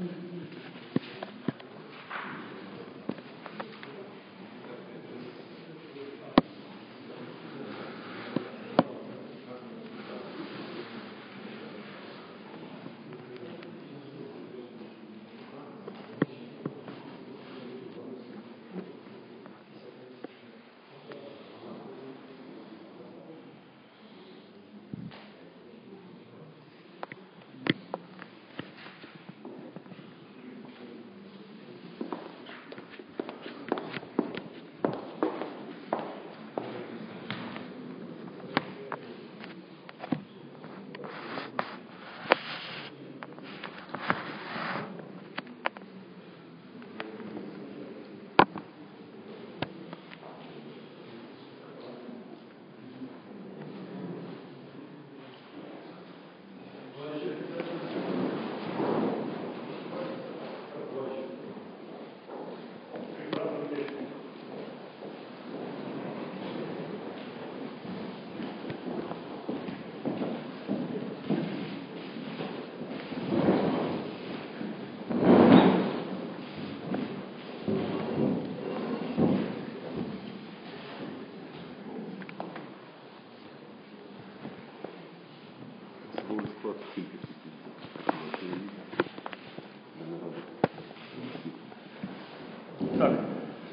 Mm-hmm.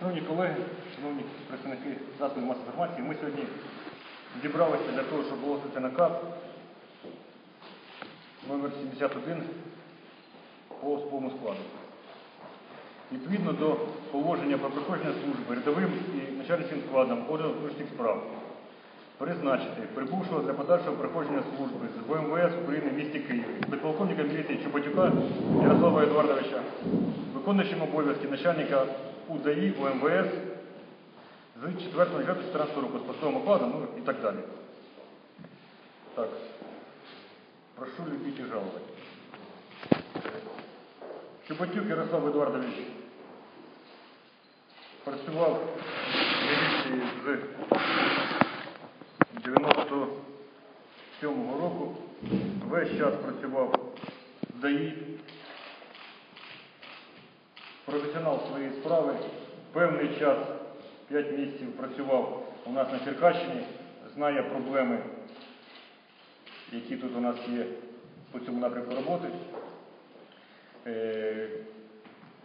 Шановні колеги, шановні представники засобів масової інформації, ми сьогодні зібралися для того, щоб оголосити наказ номер 71 по особовому складу. Відповідно до положення про проходження служби рядовим і начальницьким складом органу внутрішніх справ призначити прибувшого для подальшого проходження служби з ВМВС України в місті Києві, підполковника міліції Чубатюка Ярослава Едуардовича, виконуючим обов'язки начальника УДАІ УМВС з 4 14 року з посадовим окладом, ну і так далі. Так. Прошу любіть і жалувати. Чубатюк Ярослав Едуардович працював в міліції з 97-го року, весь час працював в ДАІ, професіонал своєї справи, певний час, 5 місяців працював у нас на Черкащині, знає проблеми, які тут у нас є по цьому напрямку роботи. Е,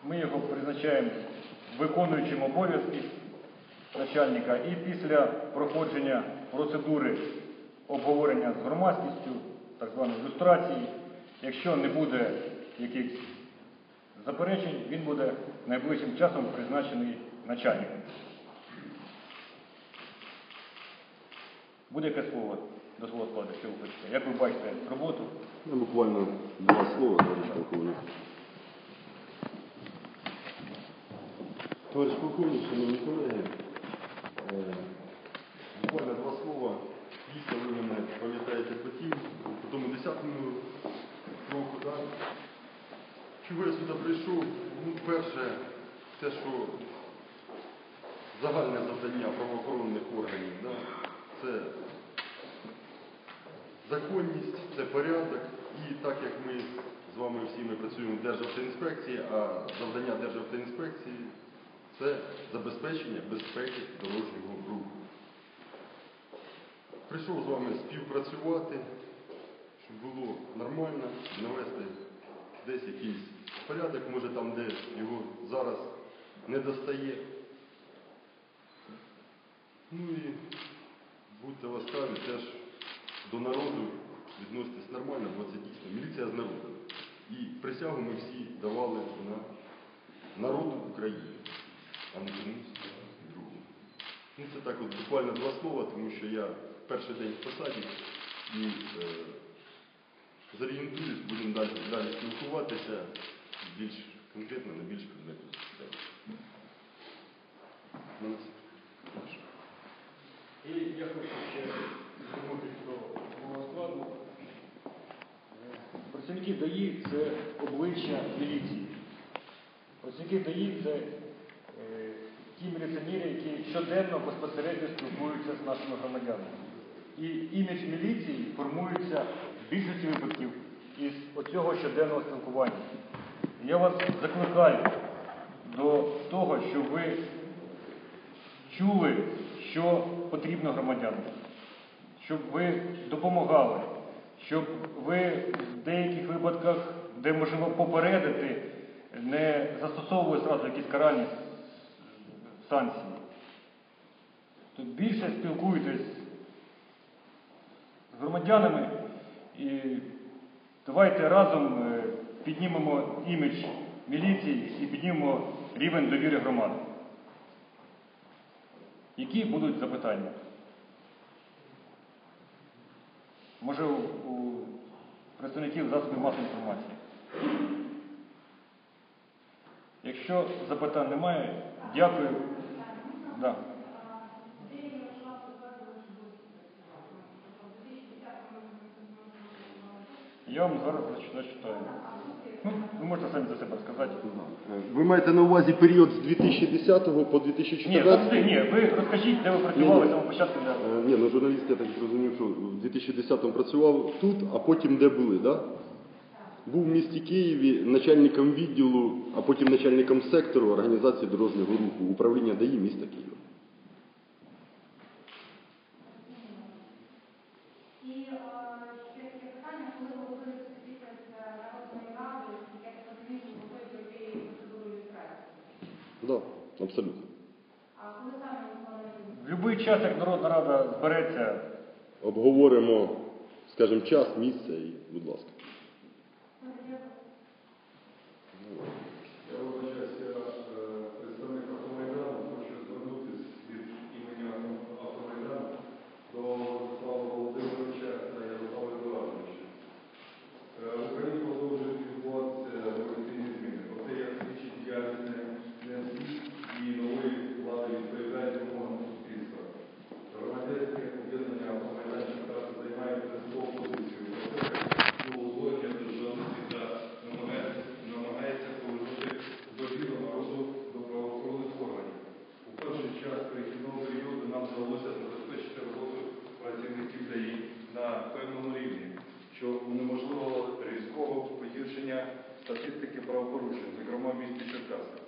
Ми його призначаємо виконуючим обов'язки начальника і після проходження процедури обговорення з громадськістю, так званої люстрації, якщо не буде якихось заперечень, він буде найближчим часом призначений начальником. Буде яке слово до свого складу, що ви хочете? Як ви бачите роботу? Ну, буквально два слова, товарищ полковник. Товарищ полковник, шановні колеги, е, буквально два слова. Дійсно, ви мене пам'ятаєте по тому 10-му року, так? Чого я сюди прийшов? Ну, перше, те, що загальне завдання правоохоронних органів, да? це законність, це порядок. І так як ми з вами всі ми працюємо в Державтоінспекції, а завдання Державтоінспекції це забезпечення безпеки дорожнього руху. Прийшов з вами співпрацювати, щоб було нормально, навести десь якийсь порядок, може там, де його зараз не достає. Ну і будьте ласкаві теж до народу відноситесь нормально, бо це дійсно міліція з народом. І присягу ми всі давали на народу України, а не комусь другому. Ну це так от буквально два слова, тому що я перший день в посаді і е, зорієнтуюсь, будемо далі, далі спілкуватися більш конкретно, на більш предметну систему. І я хочу ще звернутися до мого. Е, Працівники ДАІ це обличчя міліції. Працівники ДАІ це е, ті міліціонери, які щоденно безпосередньо спілкуються з нашими громадянами. І імідж міліції формується в більшості випадків із оцього щоденного спілкування. Я вас закликаю до того, щоб ви чули, що потрібно громадянам, щоб ви допомагали, щоб ви в деяких випадках, де можливо попередити, не застосовували зразу якісь каральні санкції. Тут більше спілкуйтесь з громадянами і давайте разом е, піднімемо імідж міліції і піднімемо рівень довіри громади. Які будуть запитання? Може, у, представників засобів масової інформації? Якщо запитань немає, дякую. Да. Я вам зараз зачитаю. Ну, ви можете самі за себе сказати. Ви маєте на увазі період з 2010 по Ні, 2014? завжди, ні, ви розкажіть, де ви працювали з самого початку. Для... Е, Ні, ну журналіст, я так зрозумів, що в 2010-му працював тут, а потім де були, так? Да? Був в місті Києві начальником відділу, а потім начальником сектору організації дорожнього руху, управління ДАІ міста Києва. І е, ще таке питання, коли ви говорили після Народної ради, я так розумію, що ви пройти процедуру люстрації. Да. Абсолютно. А коли саме? В будь-який час, як Народна Рада збереться, Обговоримо, скажімо, час, місце і, будь ласка. Я вибачаюсь, я е, представник автомайдану, хочу звернутися від імені автомайдану до Владислава Володимировича та Ярослава Едуардовича. Е, В Україні продовжують відбуватися революційні зміни. Проте, як свідчить діяльність не не всіх і нової влади відповідає вимогам суспільства. Громадянське об'єднання автомайданчик також займає принципову позицію. Про узгодження державності та намагається, намагається повернути довіру народу до правоохоронних органів. У перший час перехідного періоду нам вдалося забезпечити роботу працівників ДАІ на певному рівні, що унеможливило різкого погіршення статистики правопорушень, зокрема в місті Черкаси.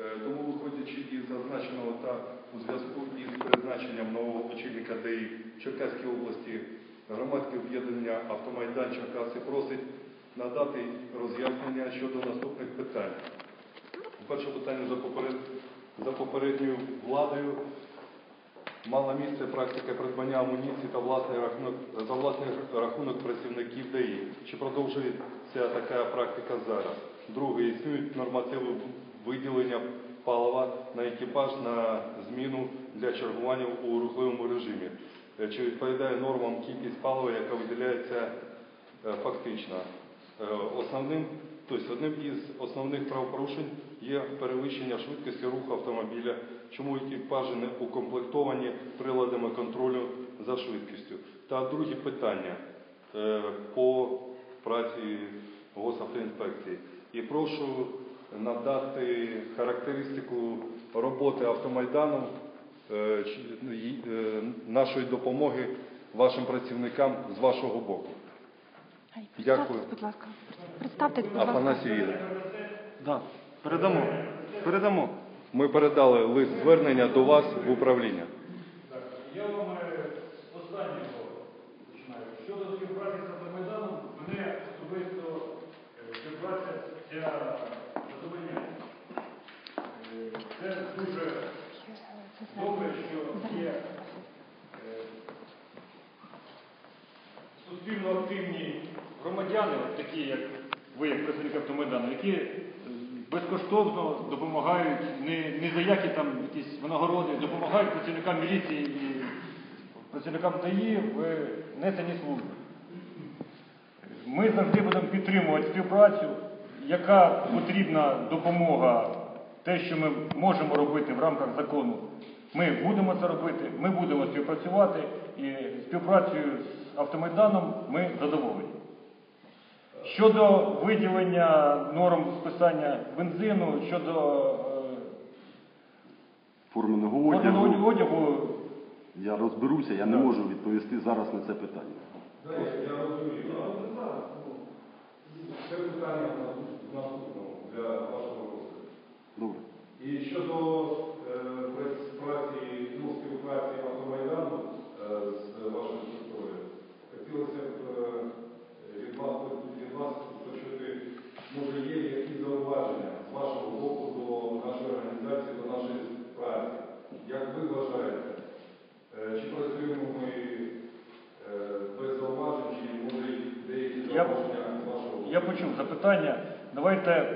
Е, Тому, виходячи із зазначеного та у зв'язку із призначенням нового очільника ДАІ в Черкаській області, громадське об'єднання Автомайдан Черкаси просить надати роз'яснення щодо наступних питань. Перше питання за попередньою владою мала місце практика придбання амуніції та власний рахунок, за власний рахунок працівників ДАІ. Чи продовжується така практика зараз? Друге, існують нормативи виділення палива на екіпаж на зміну для чергування у рухливому режимі. Е, Чи відповідає нормам кількість палива, яка виділяється е, фактично? Е, Основним, тобто одним із основних правопорушень є перевищення швидкості руху автомобіля, чому екіпажі не укомплектовані приладами контролю за швидкістю. Та друге питання е, по праці госавтоінспекції. І прошу надати характеристику роботи автомайдану е, ну, е, нашої допомоги вашим працівникам з вашого боку. Дякую. Будь ласка. Будь ласка. Афанасій Ігор. Да, передамо. Передамо. Ми передали лист звернення до вас в управління. Так, я вам е, з останнього починаю. Щодо співпраці з Автомайданом, мене особисто е, співпраця ця задовольняє. Е, Це дуже добре, що є суспільно активні громадяни, от такі як ви, як представник Автомайдану, які е, безкоштовно допомагають не, не за які там якісь винагороди, допомагають працівникам міліції і працівникам ДАІ в несенні служби. Ми завжди будемо підтримувати співпрацю, яка потрібна допомога, те, що ми можемо робити в рамках закону. Ми будемо це робити, ми будемо співпрацювати і співпрацею з Автомайданом ми задоволені. Щодо виділення норм списання бензину, щодо е, Форменого одягу одягу, я розберуся, я не можу відповісти зараз на це питання. Я, розумію. Але не зараз. ну, Це питання в наступному для вашого розгляду. Добре. І щодо е, прац- праці, ну, співпраці Автомайдану е, з вашою структурою, хотілося б е, від вас, від вас почути, може є якісь зауваження з вашого боку до нашої організації, до нашої праці. Як ви вважаєте, е, чи працюємо ми е, без зауважень, чи може є деякі Я- зауваження з вашого боку? Я почув запитання. Давайте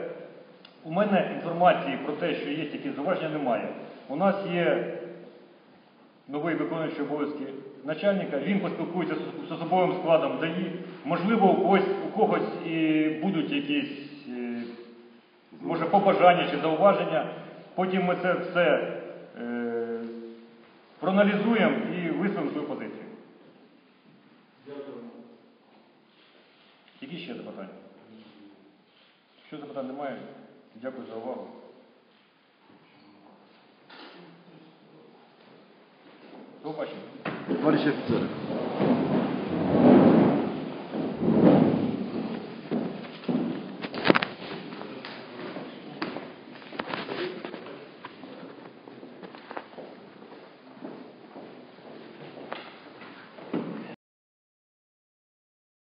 у мене інформації про те, що є якісь зауваження, немає. У нас є новий виконуючий обов'язки начальника. Він поспілкується з, з особовим складом ДАІ. Можливо, у когось, у когось і будуть якісь е, може побажання чи зауваження. Потім ми це все е, проаналізуємо і висловимо свою позицію. Дякую. Які ще запитання? Якщо запитань немає, дякую за увагу. До побачення. Товариші офіцери,